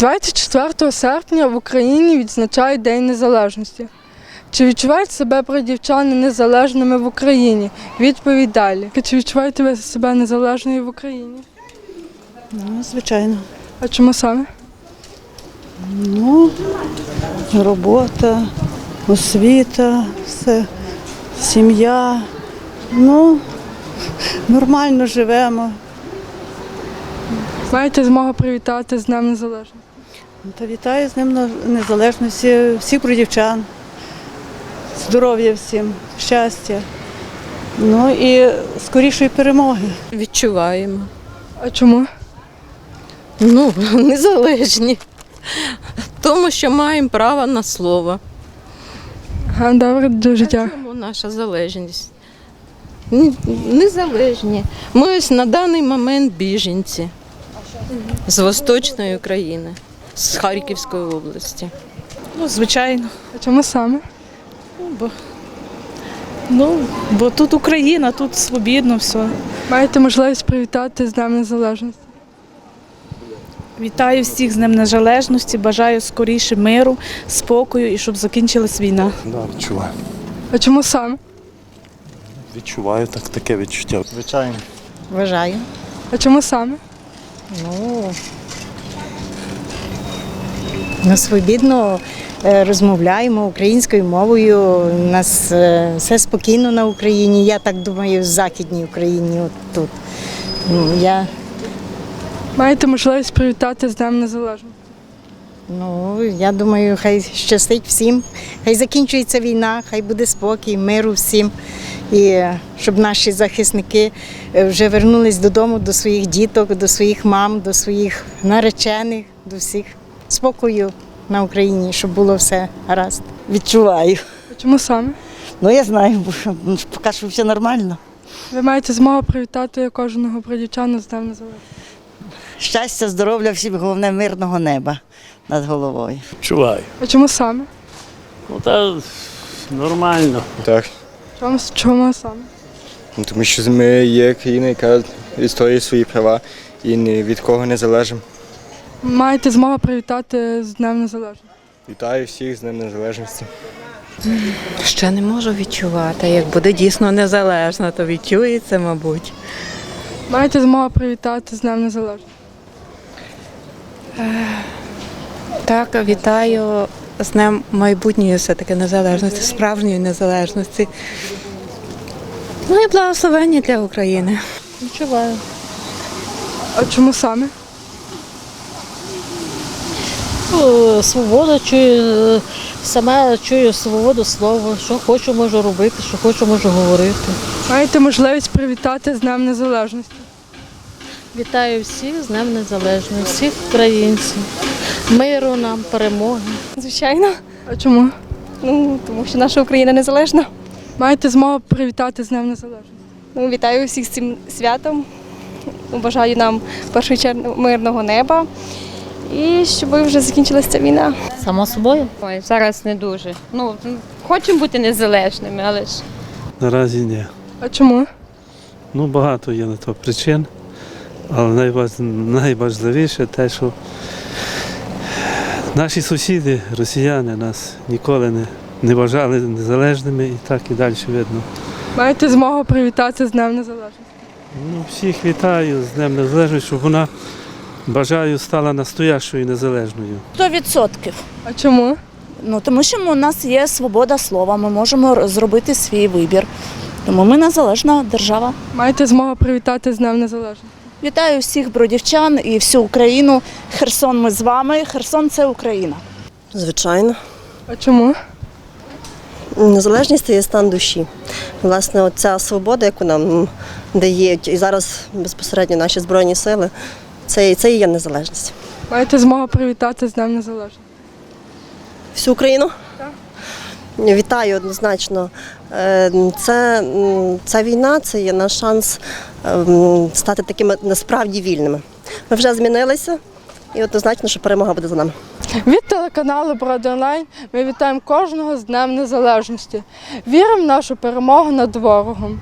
24 серпня в Україні відзначають День Незалежності. Чи відчувають себе бродівчани незалежними в Україні? Відповідь далі. Чи відчуваєте ви себе незалежною в Україні? Ну, звичайно. А чому саме? Ну, робота, освіта, все, сім'я. Ну, нормально живемо. Маєте змогу привітати з Днем Незалежності? Ну, Та вітаю з ним на незалежності всіх бродівчан. Здоров'я всім, щастя. Ну і скорішої перемоги. Відчуваємо. А чому? Ну, незалежні. Тому що маємо право на слово. Ага, добре, дуже дякую. Чому наша залежність? Незалежні. Ми ось на даний момент біженці з Восточної України, з Харківської області. Ну, звичайно. А чому саме? Ну, бо, ну, бо тут Україна, тут свобідно все. Маєте можливість привітати з Днем Незалежності? Вітаю всіх з Днем Незалежності, бажаю скоріше миру, спокою і щоб закінчилась війна. Да, відчуваю. А чому саме? Відчуваю так, таке відчуття. Звичайно. Вважаю. А чому саме? Ну, ну свобідно е, розмовляємо українською мовою. У нас е, все спокійно на Україні. Я так думаю, в Західній Україні от тут. Ну, я, Маєте можливість привітати з Днем Незалежності? ну, я думаю, хай щастить всім. Хай закінчується війна, хай буде спокій, миру всім. І щоб наші захисники е, вже вернулись додому до своїх діток, до своїх мам, до своїх наречених, до всіх спокою на Україні, щоб було все гаразд. Відчуваю. Чому саме? Ну я знаю, бо ну, поки що все нормально. Ви маєте змогу привітати кожного бродівчана з Днем Незалежності. Щастя, здоров'я всім, головне мирного неба над головою. Чуваю. А чому саме? Ну та нормально. Так, Чому, чому саме? ну, тому що ми є країна, яка відстоює свої права і ні від кого не залежимо. Маєте змогу привітати з Днем Незалежності. Вітаю всіх з Днем Незалежності. Ще не можу відчувати. Як буде дійсно незалежна, то відчується, мабуть. Маєте змогу привітати з Днем Незалежності. Так, вітаю з Днем майбутньої все-таки незалежності, справжньої незалежності. Ну і благословення для України. Відчуваю. А чому саме? Ну, Свобода чую, е, саме чую свободу слова, що хочу, можу робити, що хочу, можу говорити. Маєте можливість привітати з Днем Незалежності. Вітаю всіх з Днем Незалежності, всіх українців. Миру нам, перемоги. Звичайно, А чому? ну тому що наша Україна незалежна. Маєте змогу привітати з Днем Незалежності. Ну, вітаю всіх з цим святом. Бажаю нам в першу чергу мирного неба і щоб вже закінчилася ця війна. Само собою. Ой, зараз не дуже. Ну, хочемо бути незалежними, але ж Наразі ні. А чому? Ну багато є на то причин. Але найваж- найважливіше те, що наші сусіди, росіяни, нас ніколи не, не вважали незалежними і так і далі видно. Маєте змогу привітати з Днем Незалежності. Ну, всіх вітаю з Днем Незалежності, щоб вона бажаю стала настоящою незалежною. Сто відсотків. А чому? Ну тому що у нас є свобода слова, ми можемо зробити свій вибір. Тому ми незалежна держава. Маєте змогу привітати з Днем Незалежності. Вітаю всіх бродівчан і всю Україну. Херсон, ми з вами. Херсон це Україна. Звичайно. А чому? Незалежність це є стан душі. Власне, оця свобода, яку нам дають, і зараз безпосередньо наші збройні сили, це, це і є незалежність. Маєте змогу привітати з Днем Незалежності. Всю Україну? Вітаю однозначно. Е, Це, ця війна це є наш шанс ем, стати такими насправді вільними. Ми вже змінилися, і однозначно, що перемога буде за нами. Від телеканалу Онлайн ми вітаємо кожного з Днем Незалежності. Віримо в нашу перемогу над ворогом.